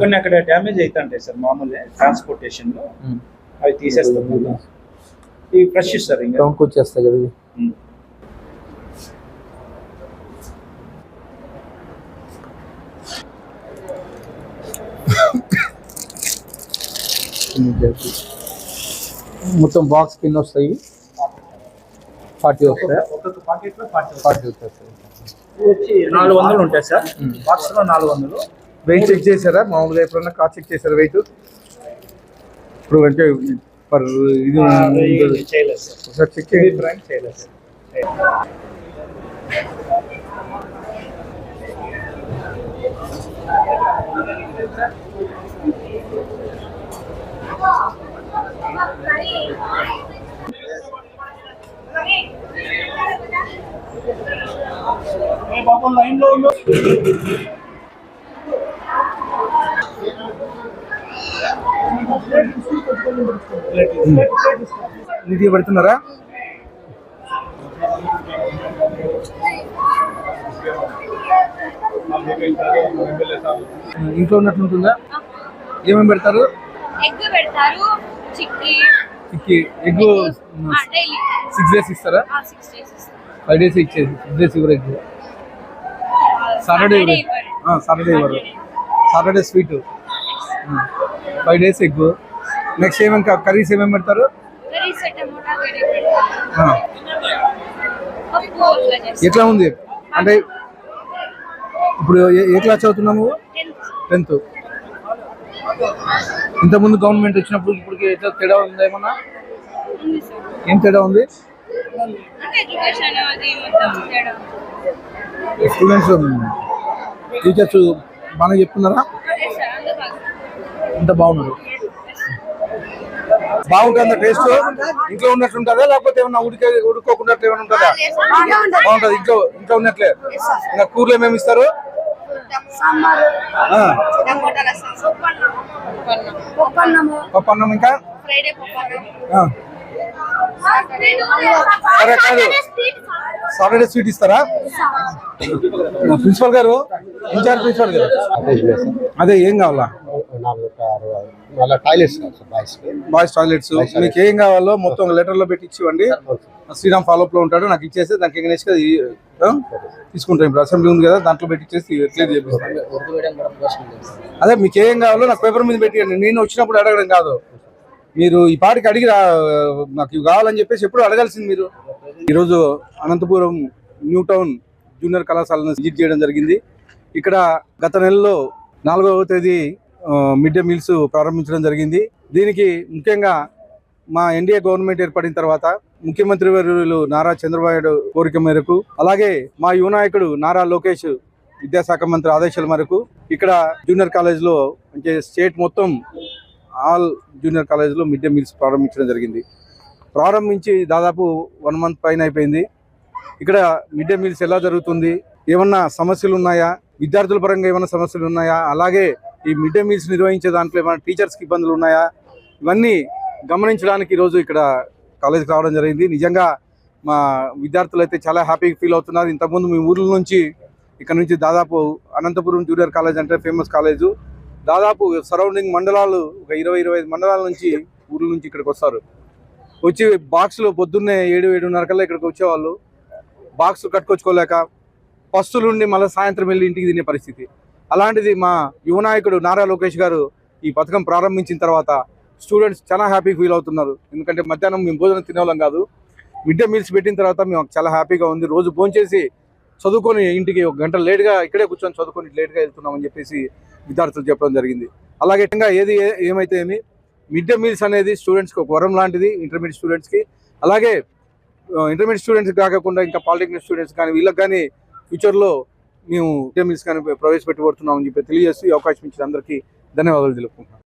కొన్ని అక్కడ డ్యామేజ్ అవుతుంటాయి సార్ మామూలే ట్రాన్స్పోర్టేషన్లో. అవి తీసేస్తాం. ఇవి ఫ్రెష్ సార్ ఇంకా. వచ్చేస్తాయి కదా. మొత్తం బాక్స్ కింద వస్తాయి. ఫార్టీ వస్తాయి. ఫార్టీ వచ్చేస్తాయి వచ్చి నాలుగు వందలు ఉంటాయి సార్. బాక్స్లో నాలుగు వందలు. వెయిట్ చెక్ చేశారా? మామూలుగా ఎప్పుడన్నా కార్ చెక్ చేశారా వెయిట్ ఇప్పుడు అంటే పర్ ఇది ఒకసారి చెక్ చేయండి. బాబు లైన్లో నీట్గా పెడుతున్నారా? ఇంట్లో ఉన్నట్లు ఉంటుందా? ఏమేమి పెడతారు? ఎగ్ పెడతారు chikki. Chikki. Egg daily. Six days ఇస్తారా? సిక్స్ డేస్ ఇస్తారు ఫైవ్ డేస్ ఇచ్చేది సిక్స్ డేస్ ఇవ్వరు ఎగ్. సాటర్డే సాటర్డే ఇవ్వరు. Saturday sweet five days egg. Next ఏమేమి కర్రీస్ ఏమేమి పెడతారు? ఎట్లా ఉంది? అంటే ఇప్పుడు ఏ- క్లాస్ చదువుతున్నాము టెన్త్. ఇంతకుముందు గవర్నమెంట్ వచ్చినప్పుడు ఇప్పటికి ఎట్లా తేడా ఉందా ఏమన్నా? ఏం తేడా ఉంది? స్టూడెంట్స్ టీచర్స్ బాగా చెప్తున్నారా? అంత బాగున్నారు బాగుంటుందా టేస్ట్ ఇంట్లో ఉన్నట్టు ఉంటుందా లేకపోతే ఏమన్నా ఉడికే ఉడుకోకుండా ఏమైనా ఉంటుందా? బాగుంటుంది. ఇంట్లో ఇంట్లో ఉన్నట్లే? ఇంకా కూరలు ఏమేమి ఇస్తారు? పప్పన్నం ఇంకా? ఫ్రైడే పప్పన్నం. ఆ, సరే కాదు. సాటర్డే స్వీట్ ఇస్తారా? ప్రిన్సిపల్ గారు? ఇన్ఛార్జ్ ప్రిన్సిపల్ గారు? అదే ఏం కావాలా? వాళ్ళ టాయిలెట్స్ కాదు సార్ బాయ్స్కి బాయ్స్ టాయిలెట్స్ మీకు ఏం కావాలో మొత్తం ఒక లెటర్లో పెట్టి ఇచ్చివ్వండి శ్రీరామ్ ఫాలోఅప్లో ఉంటాడు నాకు ఇచ్చేస్తే దానికి నెక్స్ట్ తీసుకుంటాం. ఇప్పుడు అసెంబ్లీ ఉంది కదా దాంట్లో పెట్టి ఇచ్చేసి క్లియర్ చేపిస్తాను. అదే మీకు ఏం కావాలో నాకు పేపర్ మీద పెట్టియండి. నేను వచ్చినప్పుడు అడగడం కాదు. మీరు ఈ పాటికి అడిగి నాకు ఇవి కావాలని చెప్పేసి ఎప్పుడు అడగాల్సింది మీరు. ఈరోజు అనంతపురం న్యూ టౌన్ జూనియర్ కళాశాలను విజిట్ చేయడం జరిగింది. ఇక్కడ గత నెలలో నాలుగవ తేదీ మిడ్ డే మీల్స్ ప్రారంభించడం జరిగింది. దీనికి ముఖ్యంగా మా ఎన్డీఏ గవర్నమెంట్ ఏర్పడిన తర్వాత ముఖ్యమంత్రి వర్యులు నారా చంద్రబాబు కోరిక మేరకు అలాగే మా యువ నాయకుడు నారా లోకేష్ విద్యాశాఖ మంత్రి ఆదేశాల మేరకు ఇక్కడ జూనియర్ కాలేజ్లో అంటే స్టేట్ మొత్తం ఆల్ జూనియర్ కాలేజ్లో మిడ్ డే మీల్స్ ప్రారంభించడం జరిగింది. ప్రారంభించి దాదాపు వన్ మంత్ పైన అయిపోయింది. ఇక్కడ మిడ్ డే మీల్స్ ఎలా జరుగుతుంది? ఏమన్నా సమస్యలు ఉన్నాయా? విద్యార్థుల పరంగా ఏమైనా సమస్యలు ఉన్నాయా? అలాగే ఈ మిడ్ డే మీల్స్ నిర్వహించే దాంట్లో ఏమైనా టీచర్స్కి ఇబ్బందులు ఉన్నాయా? ఇవన్నీ గమనించడానికి ఈరోజు ఇక్కడ కాలేజీకి రావడం జరిగింది. నిజంగా మా విద్యార్థులు అయితే చాలా హ్యాపీగా ఫీల్ అవుతున్నారు. ఇంతకుముందు మీ ఊర్ల నుంచి ఇక్కడ నుంచి దాదాపు అనంతపురం జూనియర్ కాలేజ్ అంటే ఫేమస్ కాలేజు. దాదాపు సరౌండింగ్ మండలాలు ఒక ఇరవై ఇరవై ఐదు మండలాల నుంచి ఊర్ల నుంచి ఇక్కడికి వస్తారు. వచ్చి బాక్స్లో పొద్దున్నే ఏడు ఏడున్నర కల్లా ఇక్కడికి వచ్చేవాళ్ళు. బాక్స్ కట్టుకొచ్చుకోలేక పస్తులుండి మళ్ళీ సాయంత్రం వెళ్ళి ఇంటికి తినే పరిస్థితి. అలాంటిది మా యువ నాయకుడు నారా లోకేష్ గారు ఈ పథకం ప్రారంభించిన తర్వాత స్టూడెంట్స్ చాలా హ్యాపీ ఫీల్ అవుతున్నారు. ఎందుకంటే మధ్యాహ్నం మేము భోజనం తినేవాళ్ళం కాదు. మిడ్ డే మీల్స్ పెట్టిన తర్వాత మేము చాలా హ్యాపీగా ఉంది. రోజు భోంచేసి చదువుకొని ఇంటికి ఒక గంట లేట్గా ఇక్కడే కూర్చొని చదువుకొని లేట్గా వెళ్తున్నామని చెప్పేసి విద్యార్థులు చెప్పడం జరిగింది. అలాగే ఇంకా ఏది ఏమైతే ఏమి మిడ్ డే మీల్స్ అనేది స్టూడెంట్స్కి ఒక వరం లాంటిది ఇంటర్మీడియట్ స్టూడెంట్స్కి. అలాగే ఇంటర్మీడియట్ స్టూడెంట్స్ కాకుండా ఇంకా పాలిటెక్నిక్ స్టూడెంట్స్ కానీ వీళ్ళకి కానీ ఫ్యూచర్లో మేము మిడ్ కానీ ప్రవేశపెట్టబడుతున్నామని చెప్పి తెలియజేసి అవకాశం ఇచ్చిన అందరికీ ధన్యవాదాలు తెలుపుకుంటున్నాం